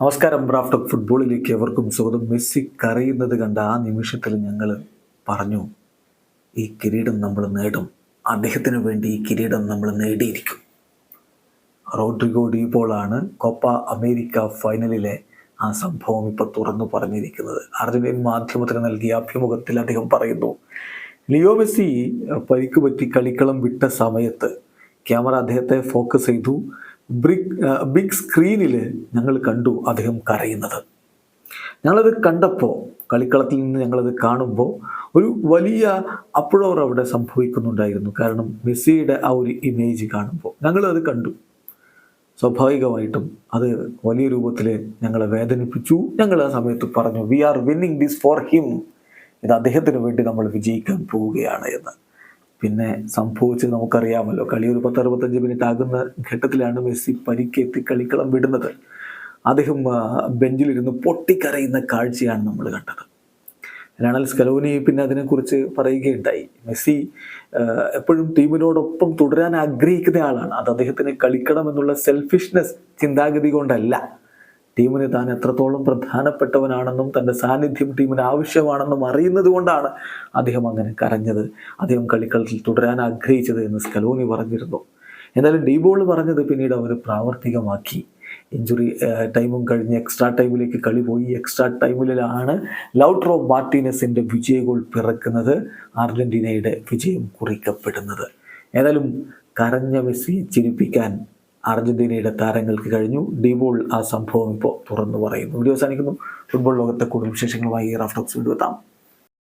നമസ്കാരം ബ്രാഫ്റ്റ് ഓഫ് ഫുട്ബോളിലേക്ക് എവർക്കും സ്വാഗതം. മെസ്സി കരയുന്നത് കണ്ട ആ നിമിഷത്തിൽ ഞങ്ങൾ പറഞ്ഞു ഈ കിരീടം നമ്മൾ നേടും. അദ്ദേഹത്തിന് വേണ്ടി ഈ കിരീടം നമ്മൾ നേടിയിരിക്കും. റോഡ്രിഗോ ഡീപോളാണ് കോപ്പ അമേരിക്ക ഫൈനലിലെ ആ സംഭവം ഇപ്പോൾ തുറന്നു പറഞ്ഞിരിക്കുന്നത്. അർജന്റീൻ മാധ്യമത്തിന് നൽകിയ അഭിമുഖത്തിൽ അദ്ദേഹം പറയുന്നു ലിയോ മെസ്സി പരിക്ക് പറ്റി കളിക്കളം വിട്ട സമയത്ത് ക്യാമറ അദ്ദേഹത്തെ ഫോക്കസ് ചെയ്തു. ബ്രിക് ബിഗ് സ്ക്രീനിൽ ഞങ്ങൾ കണ്ടു അദ്ദേഹം കരയുന്നത്. ഞങ്ങളത് കണ്ടപ്പോൾ കളിക്കളത്തിൽ നിന്ന് ഞങ്ങളത് കാണുമ്പോൾ ഒരു വലിയ അപ്രോർ അവിടെ സംഭവിക്കുന്നുണ്ടായിരുന്നു. കാരണം മെസ്സിയുടെ ആ ഒരു ഇമേജ് കാണുമ്പോൾ ഞങ്ങളത് കണ്ടു. സ്വാഭാവികമായിട്ടും അത് വലിയ രൂപത്തിൽ ഞങ്ങളെ വേദനിപ്പിച്ചു. ഞങ്ങൾ ആ സമയത്ത് പറഞ്ഞു we are winning this for him ഇത് അദ്ദേഹത്തിന് വേണ്ടി നമ്മൾ വിജയിക്കാൻ പോവുകയാണ് എന്ന്. പിന്നെ സംഭവിച്ചത് നമുക്കറിയാമല്ലോ. കളി ഒരു പത്ത് അറുപത്തഞ്ച് മിനിറ്റ് ആകുന്ന ഘട്ടത്തിലാണ് മെസ്സി പരിക്കെത്തി കളിക്കളം വിടുന്നത്. അദ്ദേഹം ബെഞ്ചിലിരുന്ന് പൊട്ടിക്കരയുന്ന കാഴ്ചയാണ് നമ്മൾ കണ്ടത്. ലയണൽ സ്കലോനി പിന്നെ അതിനെക്കുറിച്ച് പറയുകയുണ്ടായി. മെസ്സി എപ്പോഴും ടീമിനോടൊപ്പം തുടരാൻ ആഗ്രഹിക്കുന്ന ആളാണ്. അത് അദ്ദേഹത്തിന് കളിക്കണം എന്നുള്ള സെൽഫിഷ്നെസ് ചിന്താഗതി കൊണ്ടല്ല. ടീമിന് താൻ എത്രത്തോളം പ്രധാനപ്പെട്ടവനാണെന്നും തന്റെ സാന്നിധ്യം ടീമിന് ആവശ്യമാണെന്നും അറിയുന്നത് കൊണ്ടാണ് അദ്ദേഹം അങ്ങനെ കരഞ്ഞത്. അദ്ദേഹം കളിക്കളത്തിൽ തുടരാൻ ആഗ്രഹിച്ചത് എന്ന് സ്കലോനി പറഞ്ഞിരുന്നു. എന്നാലും ഡീബോൾ പറഞ്ഞത് പിന്നീട് അവർ പ്രാവർത്തികമാക്കി. ഇഞ്ചുറി ടൈമും കഴിഞ്ഞ് എക്സ്ട്രാ ടൈമിലേക്ക് കളി പോയി. എക്സ്ട്രാ ടൈമിലാണ് ലൗട്രോ മാർട്ടീനസിന്റെ വിജയ ഗോൾ പിറക്കുന്നത് അർജന്റീനയുടെ വിജയം കുറിക്കപ്പെടുന്നത്. ഏതായാലും കരഞ്ഞ മെസ്സിയെ ചിരിപ്പിക്കാൻ അർജന്റീനയുടെ താരങ്ങൾക്ക് കഴിഞ്ഞു. ഡിബോൾ ആ സംഭവം ഇപ്പോൾ തുറന്നു പറയുന്നു. വീഡിയോ അവസാനിക്കുന്നു. ഫുട്ബോൾ ലോകത്തെ കൂടുതൽ വിശേഷങ്ങളുമായി റാഫ്റ്റോക്സ് വീഡിയോ എത്താം.